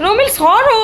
রমিল সরো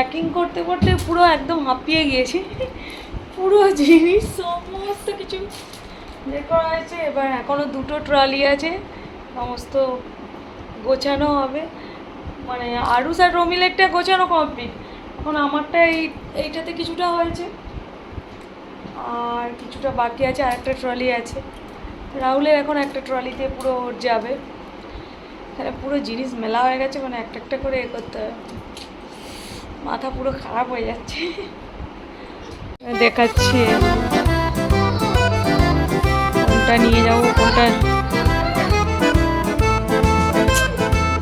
প্যাকিং করতে করতে পুরো একদম হাঁপিয়ে গিয়েছি। পুরো জিনিস, সমস্ত কিছু বের করা হয়েছে। এবার এখনও দুটো ট্রলি আছে। সমস্ত গোছানো হবে। মানে আরুস আর রমিলেরটা গোছানো কমপ্লিট এখন আমারটা এই, এইটাতে কিছুটা হয়েছে। আর কিছুটা বাকি আছে, আর একটা ট্রলি আছে। রাহুলের এখন একটা ট্রলিতে পুরো ওর যাবে। তাহলে পুরো জিনিস মেলা হয়ে গেছে মানে একটা একটা করে এ করতে হবে। মাথা পুরো খারাপ হয়ে যাচ্ছে। দেখাচ্ছি। কোনটা নিয়ে যাব কোনটা